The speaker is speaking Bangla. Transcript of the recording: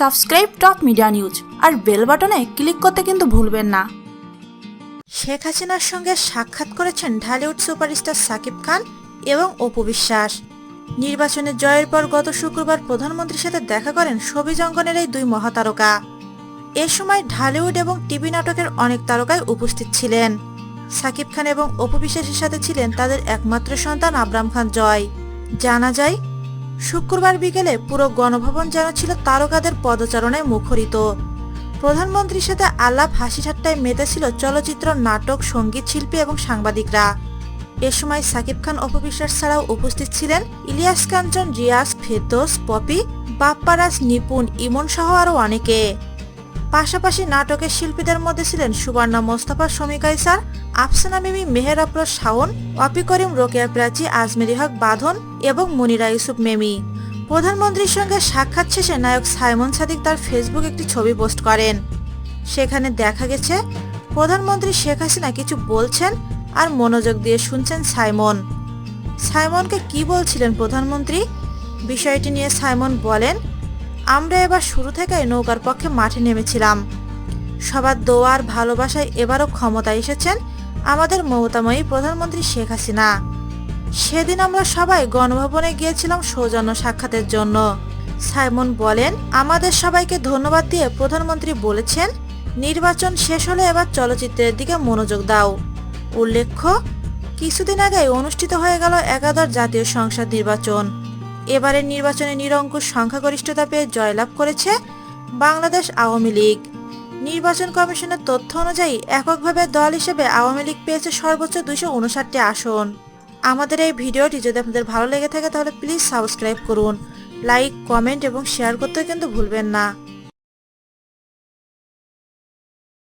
সাবস্ক্রাইব টপ মিডিয়া নিউজ আর বেল বাটনে ক্লিক করতে কিন্তু ভুলবেন না। শেখ হাসিনার সঙ্গে সাক্ষাৎ করেছেন ঢালিউড সুপারস্টার সাকিব খান এবং অপু বিশ্বাস। নির্বাচনে জয়ের পর গত শুক্রবার প্রধানমন্ত্রীর সাথে দেখা করেন ছবি জঙ্গনের এই দুই মহাতারকা। এ সময় ঢালিউড এবং টিভি নাটকের অনেক তারকাই উপস্থিত ছিলেন। সাকিব খান এবং অপু বিশ্বাসের সাথে ছিলেন তাদের একমাত্র সন্তান আবরাম খান জয়। জানা যায় শুক্রবার বিকেলে পুরো গণভবন যেন ছিল তারকাদের পদচারণায় মুখরিত। প্রধানমন্ত্রীর সাথে আলাপ হাসি ঠাট্টায় মেতেছিল চলচ্চিত্র, নাটক, সংগীত শিল্পী এবং সাংবাদিকরা। এ সময় সাকিব খান অপবিশ্বাস ছাড়াও উপস্থিত ছিলেন ইলিয়াস কাঞ্চন, রিয়াজ, ফেরদোস, পপি বাপ্পারাস নিপুণ, ইমন সহ আরও অনেকে। পাশাপাশি নাটকের শিল্পীদের মধ্যে ছিলেন সুবর্ণা মোস্তফা শমিকাইসার আফসানা মিমি মেহের আফরোজ শাওন, অপি করিম, রোকেয়া প্রাচী, আজমেরি হক বাঁধন এবং মনিরা ইউসুফ মেমি। প্রধানমন্ত্রীর সঙ্গে সাক্ষাৎ শেষে নায়ক সাইমন সাদিক তার ফেসবুক একটি ছবি পোস্ট করেন। সেখানে দেখা গেছে, প্রধানমন্ত্রী শেখ হাসিনা কিছু বলছেন আর মনোযোগ দিয়ে শুনছেন সাইমন। সাইমনকে কি বলছিলেন প্রধানমন্ত্রী? বিষয়টি নিয়ে সাইমন বলেন আমরা এবার শুরু থেকেই নৌকার পক্ষে মাঠে নেমেছিলাম। সবার দোয়ার ভালোবাসায় এবারও ক্ষমতায় এসেছেন আমাদের মমতাময়ী প্রধানমন্ত্রী শেখ হাসিনা। সেদিন আমরা সবাই গণভবনে গিয়েছিলাম সৌজন্য সাক্ষাতের জন্য। সাইমন বলেন, আমাদের সবাইকে ধন্যবাদ দিয়ে প্রধানমন্ত্রী বলেছেন, নির্বাচন শেষ হলে এবার চলচ্চিত্রের দিকে মনোযোগ দাও। উল্লেখ্য, কিছুদিন আগে অনুষ্ঠিত হয়ে গেল একাদশ জাতীয় সংসদ নির্বাচন। এবারের নির্বাচনে নিরঙ্কুশ সংখ্যাগরিষ্ঠতা পেয়ে জয়লাভ করেছে বাংলাদেশ আওয়ামী লীগ। নির্বাচন কমিশনের তথ্য অনুযায়ী এককভাবে দল হিসেবে আওয়ামী লীগ পেয়েছে সর্বোচ্চ দুশো উনষাটটি আসন। আমাদের এই ভিডিওটি যদি আপনাদের ভালো লেগে থাকে তাহলে প্লিজ সাবস্ক্রাইব করুন, লাইক, কমেন্ট এবং শেয়ার করতেও কিন্তু ভুলবেন না।